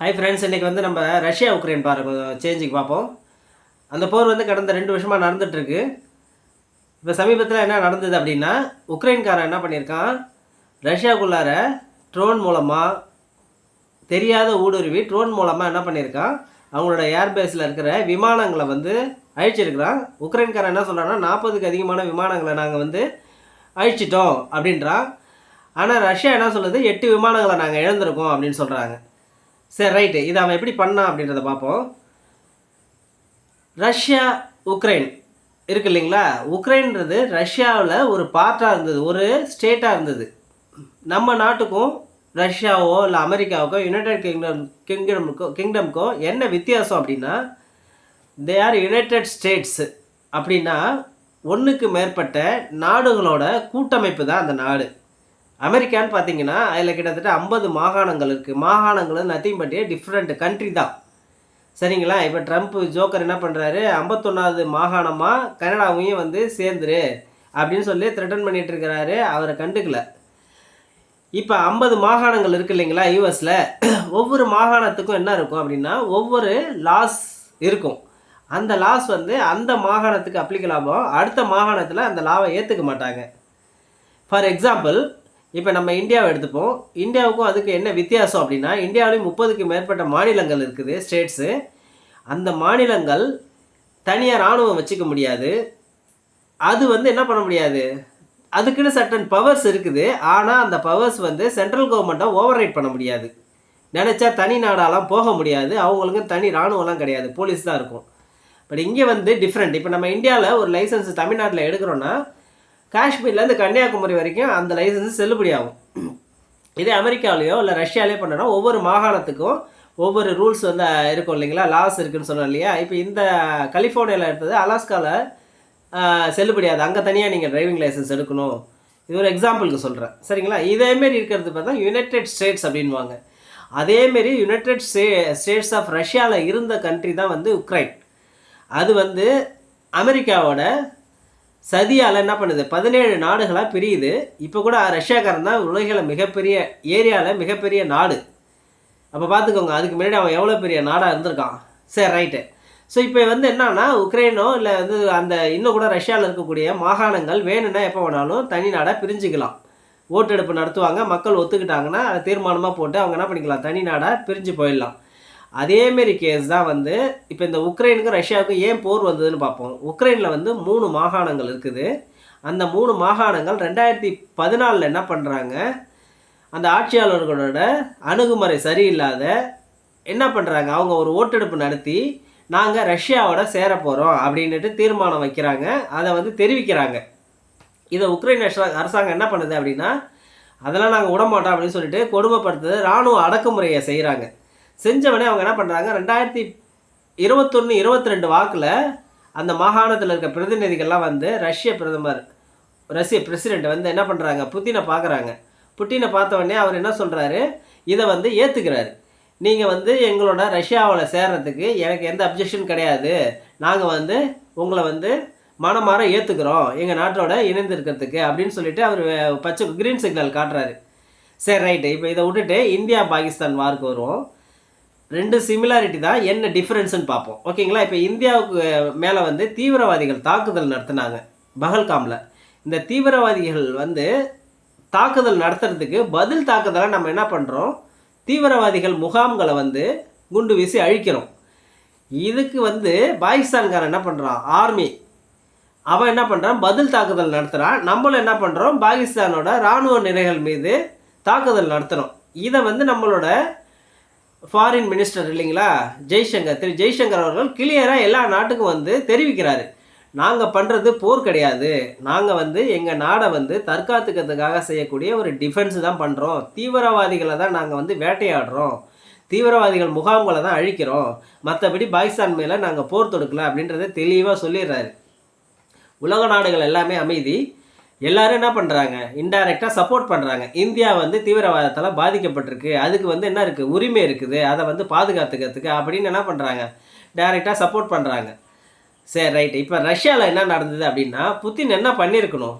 Hi friends இன்றைக்கி வந்து நம்ம ரஷ்யா உக்ரைன் பாருங்க சேஞ்சுக்கு பார்ப்போம். அந்த போர் வந்து கடந்த ரெண்டு வருஷமாக நடந்துகிட்ருக்கு இப்போ சமீபத்தில் என்ன நடந்தது அப்படின்னா உக்ரைன்காரன் என்ன பண்ணியிருக்கான்? ரஷ்யாவுக்குள்ளார ட்ரோன் மூலமாக தெரியாத ஊடுருவி ட்ரோன் மூலமாக என்ன பண்ணியிருக்கான்? அவங்களோட ஏர்பேஸில் இருக்கிற விமானங்களை வந்து அழிச்சிருக்கிறான். உக்ரைன்காரன் என்ன சொல்கிறான்னா நாற்பதுக்கு அதிகமான விமானங்களை நாங்கள் வந்து அழிச்சிட்டோம் அப்படின்றான். ஆனால் ரஷ்யா என்ன சொல்லுது? எட்டு விமானங்களை நாங்கள் இழந்திருக்கோம் அப்படின்னு சொல்கிறாங்க சரி ரைட்டு இதை அவன் எப்படி பண்ணான் அப்படின்றத பார்ப்போம். Russia Ukraine. இருக்கு இல்லைங்களா? உக்ரைன்றது ரஷ்யாவில் ஒரு பார்ட்டாக இருந்தது ஒரு ஸ்டேட்டாக இருந்தது. நம்ம நாட்டுக்கும் ரஷ்யாவோ இல்லை அமெரிக்காவுக்கோ யுனைடெட் கிங்டம் கிங்டமுக்கோ கிங்டம்க்கோ என்ன வித்தியாசம் அப்படின்னா தே ஆர் யுனைடெட் ஸ்டேட்ஸு அப்படின்னா ஒன்றுக்கு மேற்பட்ட நாடுகளோட கூட்டமைப்பு தான் அந்த நாடு. அமெரிக்கான்னு பார்த்தீங்கன்னா அதில் கிட்டத்தட்ட ஐம்பது மாகாணங்கள் இருக்குது மாகாணங்கள் நத்திங் பட் டிஃப்ரெண்ட் கண்ட்ரி தான். சரிங்களா? இப்போ ட்ரம்ப் ஜோக்கர் என்ன பண்ணுறாரு ஐம்பத்தொன்னாவது மாகாணமாக கனடாவையும் வந்து சேர்ந்துரு அப்படின்னு சொல்லி த்ரெட்டன் பண்ணிகிட்டு இருக்கிறாரு. அவரை கண்டுக்கல. இப்போ ஐம்பது மாகாணங்கள் இருக்கு இல்லைங்களா யூஎஸில் ஒவ்வொரு மாகாணத்துக்கும் என்ன இருக்கும் அப்படின்னா ஒவ்வொரு லாஸ் இருக்கும். அந்த லாஸ் வந்து அந்த மாகாணத்துக்கு அப்ளிகல் ஆகும். அடுத்த மாகாணத்தில் அந்த லாவை ஏற்றுக்க மாட்டாங்க. ஃபார் எக்ஸாம்பிள் இப்போ நம்ம இந்தியாவை எடுத்துப்போம். இந்தியாவுக்கும் அதுக்கு என்ன வித்தியாசம் அப்படின்னா இந்தியாவிலையும் முப்பதுக்கு மேற்பட்ட மாநிலங்கள் இருக்குது ஸ்டேட்ஸு அந்த மாநிலங்கள் தனியாக இராணுவம் வச்சுக்க முடியாது. அது வந்து என்ன பண்ண முடியாது? அதுக்குன்னு சட்டன் பவர்ஸ் இருக்குது. ஆனால் அந்த பவர்ஸ் வந்து சென்ட்ரல் கவர்மெண்ட்டை ஓவர் ரைட் பண்ண முடியாது. நினச்சா தனி நாடாலாம் போக முடியாது. அவங்களுக்கு தனி இராணுவம்லாம் கிடையாது. போலீஸ் தான் இருக்கும். பட் இங்கே வந்து டிஃப்ரெண்ட் இப்போ நம்ம இந்தியாவில் ஒரு லைசன்ஸ் தமிழ்நாட்டில் எடுக்கிறோன்னா காஷ்மீர்லேருந்து கன்னியாகுமரி வரைக்கும் அந்த லைசன்ஸ் செல்லுபடி ஆகும். இதே அமெரிக்காவிலேயோ இல்லை ரஷ்யாலேயோ பண்ணோன்னா ஒவ்வொரு மாகாணத்துக்கும் ஒவ்வொரு ரூல்ஸ் வந்து இருக்கும் இல்லைங்களா? லாஸ் இருக்குன்னு சொன்னோம் இல்லையா? இப்போ இந்த கலிஃபோர்னியாவில் எடுத்தது அலாஸ்காவில் செல்லுபடியாது அங்கே தனியாக நீங்கள் டிரைவிங் லைசன்ஸ் எடுக்கணும். இது ஒரு எக்ஸாம்பிளுக்கு சொல்கிறேன் சரிங்களா? இதேமாரி இருக்கிறது பார்த்தா யுனைடெட் ஸ்டேட்ஸ் அப்படின்வாங்க அதேமாரி யுனைடெட் ஸ்டே ஸ்டேட்ஸ் ஆஃப் ரஷ்யாவில் இருந்த கண்ட்ரி தான் வந்து உக்ரைன் அது வந்து அமெரிக்காவோட சதியால் என்ன பண்ணுது? பதினேழு நாடுகளாக பிரியுது. இப்போ கூட ரஷ்யாக்காரன் தான் உலகில் மிகப்பெரிய ஏரியாவில் மிகப்பெரிய நாடு. அப்போ பார்த்துக்கோங்க அதுக்கு முன்னாடி அவன் எவ்வளோ பெரிய நாடாக இருந்திருக்கான்? சரி ரைட்டு ஸோ இப்போ வந்து என்னன்னா உக்ரைனோ இல்லை வந்து அந்த இன்னும் கூட ரஷ்யாவில் இருக்கக்கூடிய மாகாணங்கள் வேணும்னா எப்போ வேணாலும் தனி நாடாக பிரிஞ்சுக்கலாம். ஓட்டெடுப்பு நடத்துவாங்க மக்கள் ஒத்துக்கிட்டாங்கன்னா அதை தீர்மானமாக போட்டு அவங்க என்ன பண்ணிக்கலாம்? தனி நாடாக பிரிஞ்சு போயிடலாம். அதேமாரி கேஸ் தான் வந்து இப்போ இந்த உக்ரைனுக்கும் ரஷ்யாவுக்கும் ஏன் போர் வந்ததுன்னு பார்ப்போம். உக்ரைனில் வந்து மூணு மாகாணங்கள் இருக்குது. அந்த மூணு மாகாணங்கள் ரெண்டாயிரத்தி பதினாலில் என்ன பண்ணுறாங்க அந்த ஆட்சியாளர்களோட அணுகுமுறை சரியில்லாத என்ன பண்ணுறாங்க அவங்க ஒரு ஓட்டெடுப்பு நடத்தி நாங்கள் ரஷ்யாவோட சேர போகிறோம் அப்படின்ட்டு தீர்மானம் வைக்கிறாங்க. அதை வந்து தெரிவிக்கிறாங்க. இதை உக்ரைன் அரசாங்கம் என்ன பண்ணுது அப்படின்னா அதெல்லாம் நாங்கள் விடமாட்டோம் அப்படின்னு சொல்லிட்டு கொடுமைப்படுத்துறது இராணுவ அடக்குமுறையை செய்கிறாங்க செஞ்சவனே அவங்க என்ன பண்ணுறாங்க ரெண்டாயிரத்தி இருபத்தொன்று இருபத்தி ரெண்டு வாக்கில் அந்த மாகாணத்தில் இருக்க பிரதிநிதிகள்லாம் வந்து ரஷ்ய பிரதமர் ரஷ்ய பிரசிடெண்ட் வந்து என்ன பண்ணுறாங்க புத்தினை பார்க்குறாங்க புட்டினை பார்த்த உடனே அவர் என்ன சொல்கிறாரு இதை வந்து ஏற்றுக்கிறாரு நீங்கள் வந்து எங்களோட ரஷ்யாவில் சேர்றதுக்கு எனக்கு எந்த அப்ஜெக்ஷன் கிடையாது. நாங்கள் வந்து உங்களை வந்து மனமாற ஏற்றுக்கிறோம் எங்கள் நாட்டோட இணைந்து இருக்கிறதுக்கு அப்படின்னு சொல்லிட்டு அவர் பச்சை கிரீன் சிக்னல் காட்டுறாரு. சரி ரைட்டு இப்போ இதை விட்டுட்டு இந்தியா பாகிஸ்தான் வார்க்கு வருவோம். ரெண்டு சிமிலாரிட்டி தான் என்ன டிஃப்ரென்ஸ்னு பார்ப்போம். ஓகேங்களா இப்போ இந்தியாவுக்கு மேலே வந்து தீவிரவாதிகள் தாக்குதல் நடத்தினாங்க பகல்காமில். இந்த தீவிரவாதிகள் வந்து தாக்குதல் நடத்துறதுக்கு பதில் தாக்குதலாக நம்ம என்ன பண்ணுறோம் தீவிரவாதிகள் முகாம்களை வந்து குண்டு வீசி அழிக்கிறோம். இதுக்கு வந்து பாகிஸ்தான்காரன் என்ன பண்ணுறான் ஆர்மி அவன் என்ன பண்ணுறான் பதில் தாக்குதல் நடத்துகிறான் நம்மளும் என்ன பண்ணுறோம் பாகிஸ்தானோட இராணுவ நிலைகள் மீது தாக்குதல் நடத்துகிறோம் இதை வந்து நம்மளோட ஃபாரின் மினிஸ்டர் இல்லைங்களா? ஜெய்சங்கர். திரு ஜெய்சங்கர் அவர்கள் கிளியராக எல்லா நாட்டுக்கும் வந்து தெரிவிக்கிறாரு. நாங்கள் பண்ணுறது போர் கிடையாது. நாங்கள் வந்து எங்கள் நாடை வந்து தற்காத்துக்கிறதுக்காக செய்யக்கூடிய ஒரு டிஃபென்ஸ் தான் பண்ணுறோம் தீவிரவாதிகளை தான் நாங்கள் வந்து வேட்டையாடுறோம். தீவிரவாதிகள் முகாம்களை தான் அழிக்கிறோம். மற்றபடி பாகிஸ்தான் மேலே நாங்கள் போர் தொடுக்கல அப்படின்றத தெளிவாக சொல்லிடுறாரு. உலக நாடுகள் எல்லாமே அமைதி. எல்லாரும் என்ன பண்ணுறாங்க இன்டைரக்டாக சப்போர்ட் பண்ணுறாங்க இந்தியா வந்து தீவிரவாதத்தால் பாதிக்கப்பட்டிருக்கு. அதுக்கு வந்து என்ன இருக்குது உரிமை இருக்குது. அதை வந்து பாதுகாத்துக்கிறதுக்கு அப்படின்னு என்ன பண்ணுறாங்க டைரெக்டாக சப்போர்ட் பண்ணுறாங்க சரி ரைட்டு இப்போ ரஷ்யாவில் என்ன நடந்தது அப்படின்னா புத்தின் என்ன பண்ணியிருக்கணும்?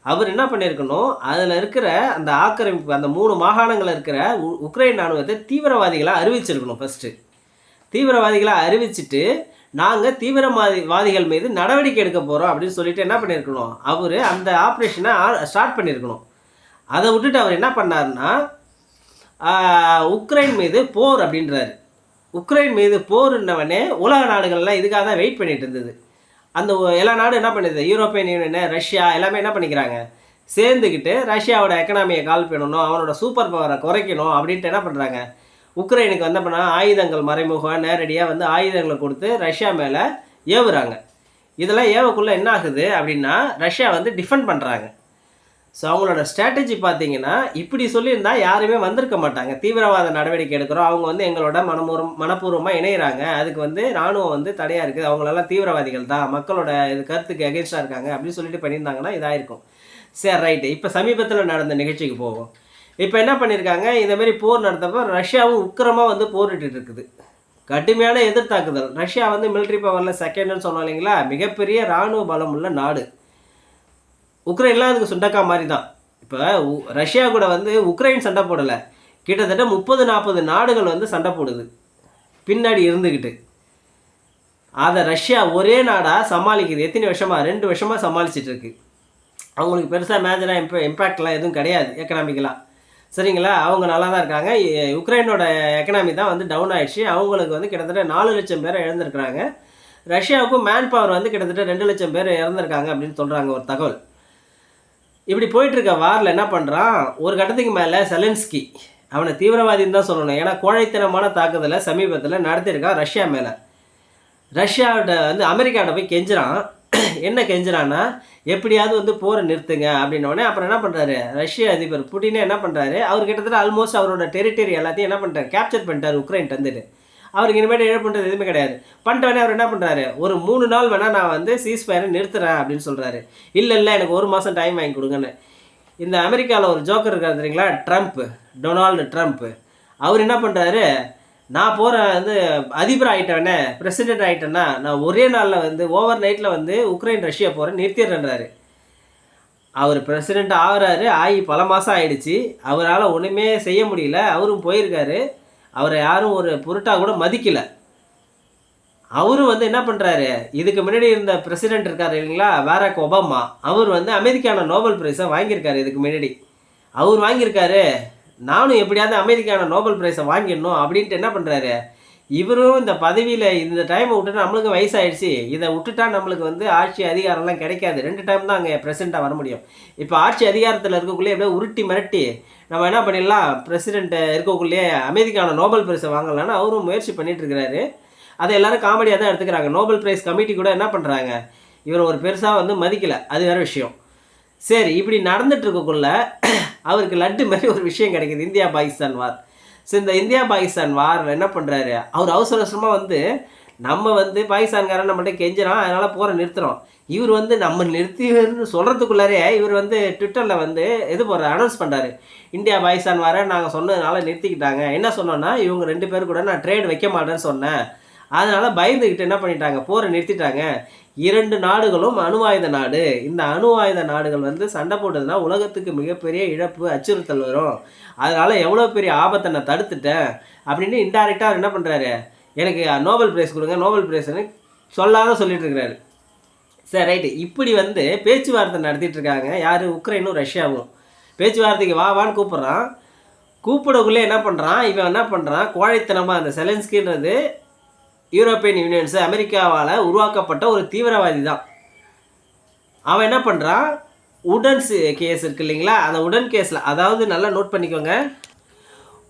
அவர் என்ன பண்ணியிருக்கணும்? அதில் இருக்கிற அந்த ஆக்கிரமிப்பு அந்த மூணு மாகாணங்களில் இருக்கிற உ- உக்ரைன் இராணுவத்தை தீவிரவாதிகளாக அறிவிச்சிருக்கணும் ஃபஸ்ட்டு தீவிரவாதிகளாக அறிவிச்சிட்டு நாங்கள் தீவிரவாதிகள் வாதிகள் மீது நடவடிக்கை எடுக்க போகிறோம் அப்படின்னு சொல்லிட்டு என்ன பண்ணியிருக்கணும் அவர் அந்த ஆப்ரேஷனை ஸ்டார்ட் பண்ணியிருக்கணும் அதை விட்டுட்டு அவர் என்ன பண்ணாருன்னா உக்ரைன் மீது போர் அப்படின்றாரு. உக்ரைன் மீது போர்னவனே உலக நாடுகள்லாம் இதுக்காக தான் வெயிட் பண்ணிட்டு இருந்தது. அந்த எல்லா நாடும் என்ன பண்ணுது? யூரோப்பியன் யூனியனு ரஷ்யா எல்லாமே என்ன பண்ணிக்கிறாங்க? சேர்ந்துக்கிட்டு ரஷ்யாவோட எக்கனாமியை கால் பண்ணணும் அவனோட சூப்பர் பவரை குறைக்கணும் அப்படின்ட்டு என்ன பண்ணுறாங்க உக்ரைனுக்கு வந்து பண்ண ஆயுதங்கள் மறைமுகம் நேரடியாக வந்து ஆயுதங்களை கொடுத்து ரஷ்யா மேலே ஏவுறாங்க. இதெல்லாம் ஏவக்குள்ளே என்ன ஆகுது அப்படின்னா ரஷ்யா வந்து டிஃபெண்ட் பண்ணுறாங்க ஸோ அவங்களோட ஸ்ட்ராட்டஜி பார்த்தீங்கன்னா இப்படி சொல்லியிருந்தா யாருமே வந்திருக்க மாட்டாங்க. தீவிரவாத நடவடிக்கை எடுக்கிறோம். அவங்க வந்து எங்களோட மனமூரம் மனப்பூர்வமாக இணையிறாங்க. அதுக்கு வந்து ராணுவம் வந்து தடையாக இருக்குது. அவங்களெல்லாம் தீவிரவாதிகள் தான். மக்களோட இது கருத்துக்கு எகென்ஸ்டாக இருக்காங்க அப்படின்னு சொல்லிட்டு பண்ணியிருந்தாங்கன்னா இதாயிருக்கும். சரி ரைட்டு இப்போ சமீபத்தில் நடந்த நிகழ்ச்சிக்கு போவோம். இப்போ என்ன பண்ணியிருக்காங்க இந்தமாரி போர் நடத்தப்போ ரஷ்யாவும் உக்கிரமாக வந்து போரிட்டு இருக்குது. கடுமையான எதிர்த்தாக்குதல். ரஷ்யா வந்து மிலிட்ரி பவரில் செகண்ட்னு சொன்னோம் இல்லைங்களா? மிகப்பெரிய இராணுவ பலம் உள்ள நாடு. உக்ரைன்லாம் அதுக்கு சுண்டக்கா மாதிரி தான் இப்போ ரஷ்யா கூட வந்து உக்ரைன் சண்டை போடலை. கிட்டத்தட்ட முப்பது நாற்பது நாடுகள் வந்து சண்டை போடுது. பின்னாடி இருந்துக்கிட்டு அதை ரஷ்யா ஒரே நாடாக சமாளிக்குது. எத்தனை வருஷமாக ரெண்டு வருஷமாக சமாளிச்சிட்டு இருக்கு. அவங்களுக்கு பெருசாக மேஜராக இம்ப இம்பேக்ட்லாம் எதுவும் கிடையாது எக்கனாமிக்கலாக சரிங்களா? அவங்க நல்லா தான் இருக்காங்க உக்ரைனோட எக்கனாமி தான் வந்து டவுன் ஆயிடுச்சு. அவங்களுக்கு வந்து கிட்டத்தட்ட நாலு லட்சம் பேர் இழந்திருக்கிறாங்க. ரஷ்யாவுக்கும் மேன் பவர் வந்து கிட்டத்தட்ட ரெண்டு லட்சம் பேர் இறந்துருக்காங்க அப்படின்னு சொல்கிறாங்க ஒரு தகவல். இப்படி போயிட்டுருக்க வாரில் என்ன பண்ணுறான் ஒரு கட்டத்துக்கு மேலே செலன்ஸ்கி அவனை தீவிரவாதின்னு தான் சொல்லணும். ஏன்னா கோழைத்தனமான தாக்குதலை சமீபத்தில் நடத்தியிருக்கான் ரஷ்யா மேலே. ரஷ்யாவோட வந்து அமெரிக்காவோட போய் கெஞ்சுறான். என்ன கெஞ்சுறான்னா எப்படியாவது வந்து போரை நிறுத்துங்க அப்படின்னோடனே அப்புறம் என்ன பண்ணுறாரு ரஷ்ய அதிபர் புட்டினே என்ன பண்ணுறாரு அவர் கிட்டத்தட்ட ஆல்மோஸ்ட் அவரோட டெரிட்டரி எல்லாத்தையும் என்ன பண்ணுறாரு கேப்சர் பண்ணிட்டார் உக்ரைன் வந்துட்டு அவருக்கு இனிமேல் என்ன பண்ணுறது எதுவுமே கிடையாது. பண்ணிட்டவனே அவர் என்ன பண்ணுறாரு ஒரு மூணு நாள் வேணால் நான் வந்து சீஸ் ஃபயரை நிறுத்துறேன் அப்படின்னு சொல்கிறாரு இல்லை இல்லை எனக்கு ஒரு மாதம் டைம் வாங்கி கொடுங்கன்னு. இந்த அமெரிக்காவில் ஒரு ஜோக்கர் இருக்காரு தெரியுங்களா? ட்ரம்ப் டொனால்டு ட்ரம்ப் அவர் என்ன பண்ணுறாரு நான் போகிற வந்து அதிபர் ஆகிட்டேனே பிரசிடென்ட் ஆகிட்டேன்னா நான் ஒரே நாளில் வந்து ஓவர் நைட்டில் வந்து உக்ரைன் ரஷ்யா போகிறேன் நிறுத்திடுறேன்றாரு. அவர் பிரசிடெண்ட் ஆகிறாரு ஆகி பல மாதம் ஆயிடுச்சு. அவரால் ஒன்றுமே செய்ய முடியல அவரும் போயிருக்காரு. அவரை யாரும் ஒரு பொருட்டாக கூட மதிக்கலை. அவரும் வந்து என்ன பண்ணுறாரு இதுக்கு முன்னாடி இருந்த பிரசிடென்ட் இருக்கார் இல்லைங்களா பாராக் ஒபாமா அவர் வந்து அமெரிக்கான நோபல் பிரைஸை வாங்கியிருக்காரு இதுக்கு முன்னாடி. அவர் வாங்கியிருக்காரு நானும் எப்படியாவது அமெரிக்கான நோபல் பிரைஸை வாங்கிடணும் அப்படின்ட்டு என்ன பண்ணுறாரு இவரும் இந்த பதவியில் இந்த டைமை விட்டுட்டு நம்மளுக்கு வயசாகிடுச்சு இதை விட்டுட்டா நம்மளுக்கு வந்து ஆட்சி அதிகாரம்லாம் கிடைக்காது. ரெண்டு டைம் தான் அங்கே பிரசிடெண்ட்டாக வர முடியும். இப்போ ஆட்சி அதிகாரத்தில் இருக்கக்குள்ளே எப்படியே உருட்டி மிரட்டி நம்ம என்ன பண்ணிடலாம்? பிரசிடெண்ட்டை இருக்கக்குள்ளேயே அமெரிக்கான நோபல் பிரைஸை வாங்கலாம்னு அவரும் முயற்சி பண்ணிகிட்டு இருக்கிறாரு. அதை எல்லோரும் காமெடியாக தான் எடுத்துக்கிறாங்க. நோபல் பிரைஸ் கமிட்டி கூட என்ன பண்ணுறாங்க இவர் ஒரு பெருசாக வந்து மதிக்கலை. அது வேறு விஷயம். சரி இப்படி நடந்துட்டு இருக்கக்குள்ள அவருக்கு லட்டு மாதிரி ஒரு விஷயம் கிடைக்குது. இந்தியா பாகிஸ்தான் வார் ஸோ இந்த இந்தியா பாகிஸ்தான் வார் என்ன பண்ணுறாரு அவர் அவசர அவசரமாக வந்து நம்ம வந்து பாகிஸ்தான்காரன் நம்மகிட்ட கெஞ்சிரோம் அதனால் போகிற நிறுத்துகிறோம் இவர் வந்து நம்ம நிறுத்தின்னு சொல்கிறதுக்குள்ளாரே இவர் வந்து ட்விட்டரில் வந்து இது போடுற அனௌன்ஸ் பண்ணுறாரு இந்தியா பாகிஸ்தான் வார நாங்கள் சொன்னதுனால நிறுத்திக்கிட்டாங்க. என்ன சொன்னோன்னா இவங்க ரெண்டு பேர் கூட நான் ட்ரேட் வைக்க மாட்டேன்னு சொன்னேன். அதனால் பயந்துக்கிட்டு என்ன பண்ணிட்டாங்க? போரை நிறுத்திட்டாங்க. இரண்டு நாடுகளும் அணு ஆயுத நாடு. இந்த அணு ஆயுத நாடுகள் வந்து சண்டை போட்டதுன்னா உலகத்துக்கு மிகப்பெரிய இழப்பு அச்சுறுத்தல் வரும். அதனால் எவ்வளோ பெரிய ஆபத்தை நான் தடுத்துட்டேன் அப்படின்னு இன்டைரக்டாக அவர் என்ன பண்ணுறாரு எனக்கு நோபல் பிரைஸ் கொடுங்க நோபல் பிரைஸ்னு சொல்லாத சொல்லிட்டு இருக்கிறாரு. சரி ரைட்டு இப்படி வந்து பேச்சுவார்த்தை நடத்திட்டு இருக்காங்க. யார்? உக்ரைனும் ரஷ்யாவும். பேச்சுவார்த்தைக்கு வா வான்னு கூப்பிட்றான். கூப்பிடக்குள்ளே என்ன பண்ணுறான் இவன் என்ன பண்ணுறான் கோழைத்தனமாக அந்த செலன்ஸ்கின்றது யூரோப்பியன் யூனியன்ஸ் அமெரிக்காவால் உருவாக்கப்பட்ட ஒரு தீவிரவாதி தான் அவன் என்ன பண்ணுறான் உடன்ஸ் கேஸ் இருக்கு இல்லைங்களா? அந்த உடன் கேஸில் அதாவது நல்லா நோட் பண்ணிக்கோங்க.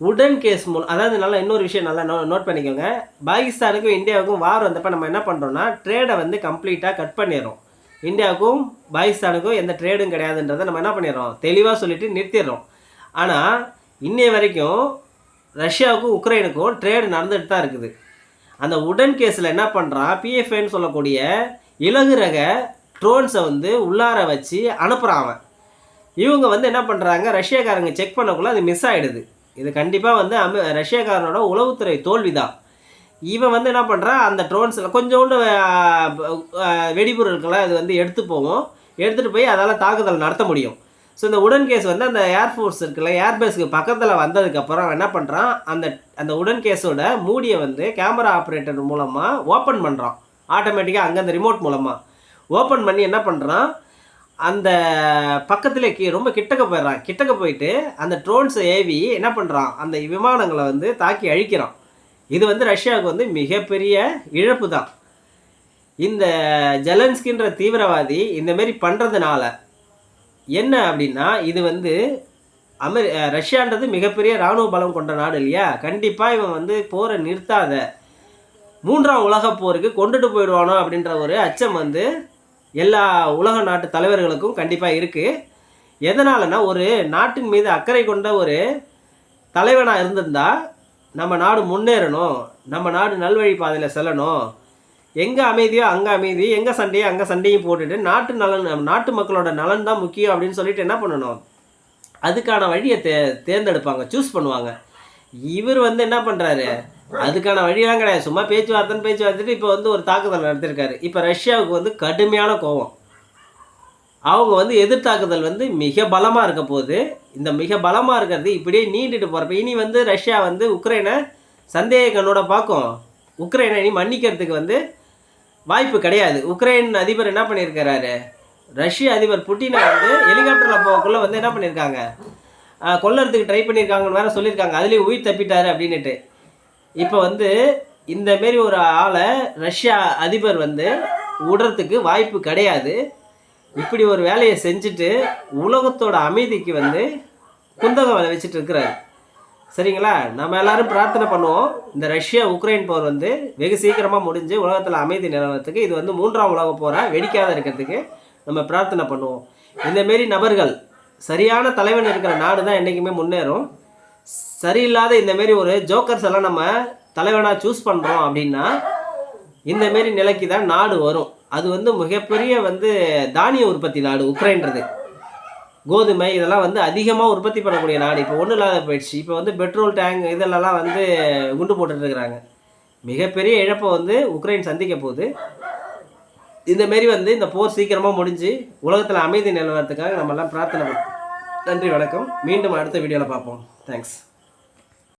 உடன் கேஸ் மூலம் அதாவது நல்லா இன்னொரு விஷயம் நல்லா நோ நோட் பண்ணிக்கோங்க. பாகிஸ்தானுக்கும் இந்தியாவுக்கும் வார் வந்தப்போ நம்ம என்ன பண்ணுறோன்னா ட்ரேடை வந்து கம்ப்ளீட்டாக கட் பண்ணிடுறோம். இந்தியாவுக்கும் பாகிஸ்தானுக்கும் எந்த ட்ரேடும் கிடையாதுன்றதை நம்ம என்ன பண்ணிடுறோம்? தெளிவாக சொல்லிட்டு நிறுத்திடுறோம். ஆனால் இன்னைய வரைக்கும் ரஷ்யாவுக்கும் உக்ரைனுக்கும் ட்ரேடு நடந்துகிட்டு தான் இருக்குது. அந்த உடன் கேஸில் என்ன பண்ணுறான் பிஎஃப்ஏன்னு சொல்லக்கூடிய இலகு ரக ட்ரோன்ஸை வந்து உள்ளார வச்சு அனுப்புகிறான் அவன். இவங்க வந்து என்ன பண்ணுறாங்க ரஷ்யாக்காரங்க செக் பண்ணக்குள்ளே அது மிஸ் ஆகிடுது இது கண்டிப்பாக வந்து அமெ ரஷ்யாக்காரனோட உளவுத்துறை தோல்வி தான் இவன் வந்து என்ன பண்ணுறான் அந்த ட்ரோன்ஸில் கொஞ்சோண்டு வெடிபொருட்களை அது வந்து எடுத்து போவோம் எடுத்துகிட்டு போய் அதால் தாக்குதல் நடத்த முடியும். ஸோ இந்த உடன் கேஸ் வந்து அந்த ஏர்ஃபோர்ஸ் இருக்குல்ல ஏர்பேஸ்க்கு பக்கத்தில் வந்ததுக்கப்புறம் என்ன பண்ணுறான் அந்த அந்த உடன் கேஸோட மூடியை வந்து கேமரா ஆப்ரேட்டர் மூலமாக ஓப்பன் பண்ணுறான் ஆட்டோமேட்டிக்காக அங்கே அந்த ரிமோட் மூலமாக ஓப்பன் பண்ணி என்ன பண்ணுறான் அந்த பக்கத்தில் கீ ரொம்ப கிட்டக்க போயிடுறான். கிட்டக்க போயிட்டு அந்த ட்ரோன்ஸை ஏவி என்ன பண்ணுறான் அந்த விமானங்களை வந்து தாக்கி அழிக்கிறான். இது வந்து ரஷ்யாவுக்கு வந்து மிகப்பெரிய இழப்பு தான் இந்த ஜலன்ஸ்கின்ற தீவிரவாதி இந்தமாரி பண்ணுறதுனால என்ன அப்படின்னா இது வந்து அமெரி ரஷ்யான்றது மிகப்பெரிய இராணுவ பலம் கொண்ட நாடு இல்லையா? கண்டிப்பாக இவன் வந்து போரை நிறுத்தாத மூன்றாம் உலகப் போருக்கு கொண்டுட்டு போயிடுவானோ அப்படின்ற ஒரு அச்சம் வந்து எல்லா உலக நாட்டு தலைவர்களுக்கும் கண்டிப்பாக இருக்குது எதனாலனா ஒரு நாட்டின் மீது அக்கறை கொண்ட ஒரு தலைவனாக இருந்திருந்தால் நம்ம நாடு முன்னேறணும் நம்ம நாடு நல்வழி பாதையில் செல்லணும் எங்கே அமைதியோ அங்கே அமைதி எங்கே சண்டையோ அங்கே சண்டையும் போட்டுட்டு நாட்டு நலன் நாட்டு மக்களோட நலன் தான் முக்கியம் அப்படின்னு சொல்லிட்டு என்ன பண்ணணும்? அதுக்கான வழியை தே தேர்ந்தெடுப்பாங்க சூஸ் பண்ணுவாங்க. இவர் வந்து என்ன பண்ணுறாரு அதுக்கான வழியெல்லாம் கிடையாது. சும்மா பேச்சுவார்த்தைன்னு பேச்சுவார்த்தைட்டு இப்போ வந்து ஒரு தாக்குதல் நடத்திருக்காரு. இப்போ ரஷ்யாவுக்கு வந்து கடுமையான கோபம் அவங்க வந்து எதிர்த்தாக்குதல் வந்து மிக பலமாக இருக்க போது இந்த மிக பலமாக இருக்கிறது இப்படியே நீண்டுட்டு போகிறப்ப இனி வந்து ரஷ்யா வந்து உக்ரைனை சந்தேக கண்ணோட பார்க்கும். உக்ரைனை இனி மன்னிக்கிறதுக்கு வந்து வாய்ப்பு கிடையாது. உக்ரைன் அதிபர் என்ன பண்ணியிருக்கிறாரு? ரஷ்ய அதிபர் புட்டினை வந்து ஹெலிகாப்டரில் போகக்குள்ளே வந்து என்ன பண்ணியிருக்காங்க? கொல்லறதுக்கு ட்ரை பண்ணியிருக்காங்கன்னு வேற சொல்லியிருக்காங்க. அதுலேயும் உயிர் தப்பிட்டாரு அப்படின்னுட்டு. இப்போ வந்து இந்த மாரி ஒரு ஆளை ரஷ்யா அதிபர் வந்து விடுறதுக்கு வாய்ப்பு கிடையாது. இப்படி ஒரு வேலையை செஞ்சுட்டு உலகத்தோட அமைதிக்கு வந்து குந்தகம் வேலை வச்சுட்டு இருக்கிறாரு. சரிங்களா? நம்ம எல்லாரும் பிரார்த்தனை பண்ணுவோம். இந்த ரஷ்யா உக்ரைன் போர் வந்து வெகு சீக்கிரமாக முடிஞ்சு உலகத்தில் அமைதி நிலவரத்துக்கு இது வந்து மூன்றாம் உலக போரா? வெடிக்காத இருக்கிறதுக்கு நம்ம பிரார்த்தனை பண்ணுவோம். இந்த மாரி நபர்கள் சரியான தலைவன் இருக்கிற நாடு தான் என்றைக்குமே முன்னேறும். சரியில்லாத இந்த மாரி ஒரு ஜோக்கர்ஸ் எல்லாம் நம்ம தலைவனாக சூஸ் பண்ணுறோம் அப்படின்னா இந்த மாரி நிலைக்கு தான் நாடு வரும். அது வந்து மிகப்பெரிய வந்து தானிய உற்பத்தி நாடு உக்ரைன்றது. கோதுமை இதெல்லாம் வந்து அதிகமாக உற்பத்தி பண்ணக்கூடிய நாடு. இப்போ ஒன்றும் இல்லாத போயிடுச்சு. இப்போ வந்து பெட்ரோல் டேங்க் இதெல்லாம் வந்து குண்டு போட்டுட்ருக்குறாங்க மிகப்பெரிய இழப்பை வந்து உக்ரைன் சந்திக்க போகுது. இந்த மாரி வந்து இந்த போர் சீக்கிரமாக முடிஞ்சு உலகத்தில் அமைதி நிலவரத்துக்காக நம்மெல்லாம் பிரார்த்தனை நன்றி வணக்கம். மீண்டும் அடுத்த வீடியோவில் பார்ப்போம். தேங்க்ஸ்